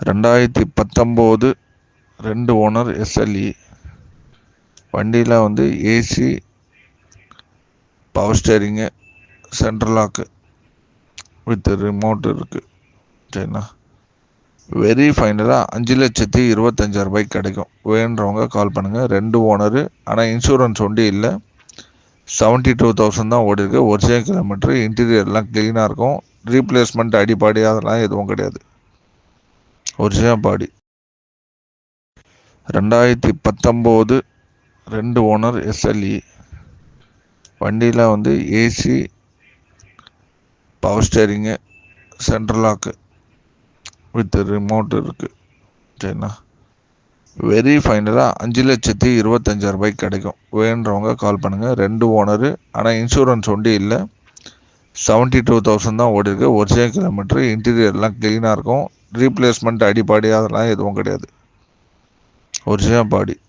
ரெண்டாயிரத்தி பத்தொம்போது ரெண்டு ஓனர் எஸ்எல்இ. வண்டியில் வந்து AC power steering central lock with remote இருக்குது சரிண்ணா? வெரி ஃபைனலாக அஞ்சு லட்சத்தி இருபத்தஞ்சாயிரம் ரூபாய்க்கு கிடைக்கும். வேணுறவங்க கால் பண்ணுங்கள் ரெண்டு ஓனரு ஆனால் இன்சூரன்ஸ் ஒண்டி இல்லை. செவன்ட்டி டூ தௌசண்ட் தான் ஓடி இருக்கு ஒரிஜினல் கிலோமீட்டர் இன்டீரியர்லாம் க்ளீனாக இருக்கும். ரீப்ளேஸ்மெண்ட் அடிப்பாடி அதெல்லாம் எதுவும் கிடையாது. ஒரிஜினல் பாடி ரெண்டாயிரத்தி பத்தொம்போது ரெண்டு ஓனர் எஸ்எல்இ. வண்டியில் வந்து AC power steering central lock with remote இருக்குது சரிண்ணா? வெரி ஃபைனலாக அஞ்சு லட்சத்தி இருபத்தஞ்சாயிரம் ரூபாய்க்கு கிடைக்கும். வேணுறவங்க கால் பண்ணுங்கள் ரெண்டு ஓனரு ஆனால் இன்சூரன்ஸ் ஒண்டி இல்லை. செவன்ட்டி டூ தௌசண்ட் தான் ஓடி இருக்கு ஒரிஜினல் கிலோமீட்டர் இன்டீரியர்லாம் க்ளீனாக இருக்கும். ரீப்ளேஸ்மெண்ட் அடிப்பாடி அதெல்லாம் எதுவும் கிடையாது. ஒரிஜினல் பாடி